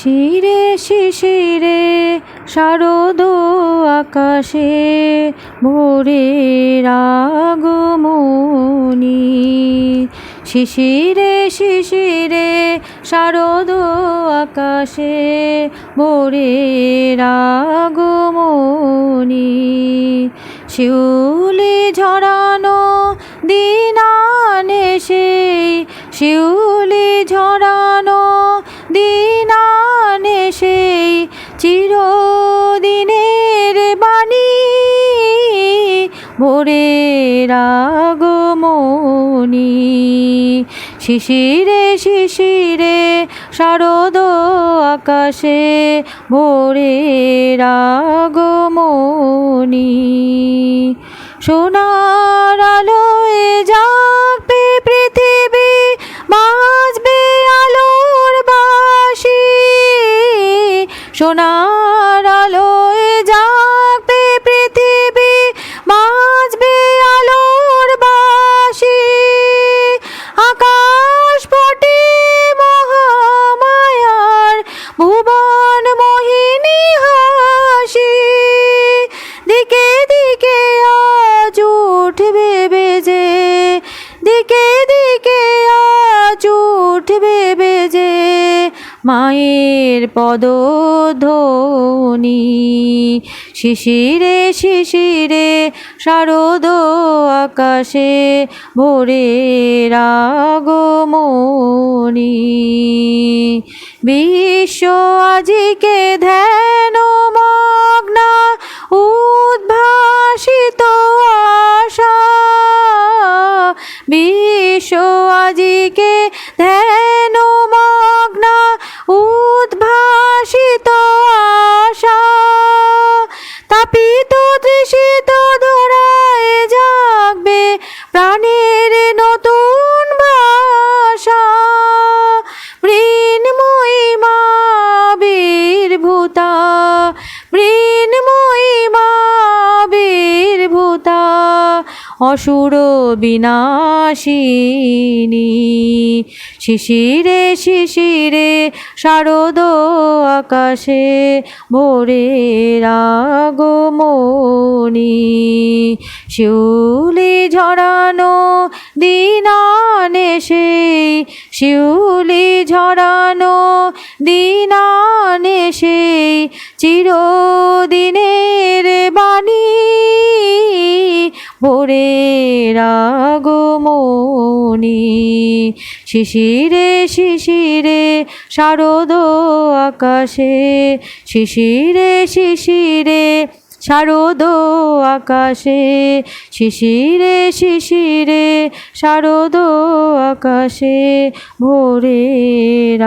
শিশিরে শিশিরে, শারদ আকাশে ভোরের আগমনী। শিশিরে শিশিরে, শারদ আকাশে ভোরের আগমনী। শিউলি ঝরানো দিনানে সেই শিউলি চিরদিনের বাণী ভোরের আগমনী শিশিরে শিশিরে, শারদ আকাশে ভোরের আগমনী সোনার আলোয় জাগবে পৃথিবী বাজবে আলোর বাসি। সোনার আলোয় জাগবে পৃথিবী বাজবে আলোর বাসি। আকাশ পটে মহামায়ার, ভুবন মোহিনী হাসি। দিকে দিকে আজ উঠবে বেজে, দিকে দিকে আজ উঠবে বেজে। মায়ের পদধ্বনি। শিশিরে শিশিরে শারদ আকাশে ভোরে আগমনী বিশ্ব আজিকে ধ্যান মগ্না উদ্ভাসিত আশা। বিশ্ব আজিকে তাপিত অসুর বিনাশিনী। শিশিরে শিশিরে শারদ আকাশে ভোরের আগমনী। শিউলি ঝরানো দিনানে সেই শিউলি ঝরানো দিনানে সেই চিরদিনের বাণী ভোরের আগমনী। শিশিরে শিশিরে, শারদ আকাশে। শিশিরে শিশিরে, শারদ আকাশে। শিশিরে শিশিরে, শারদ আকাশে। ভোরের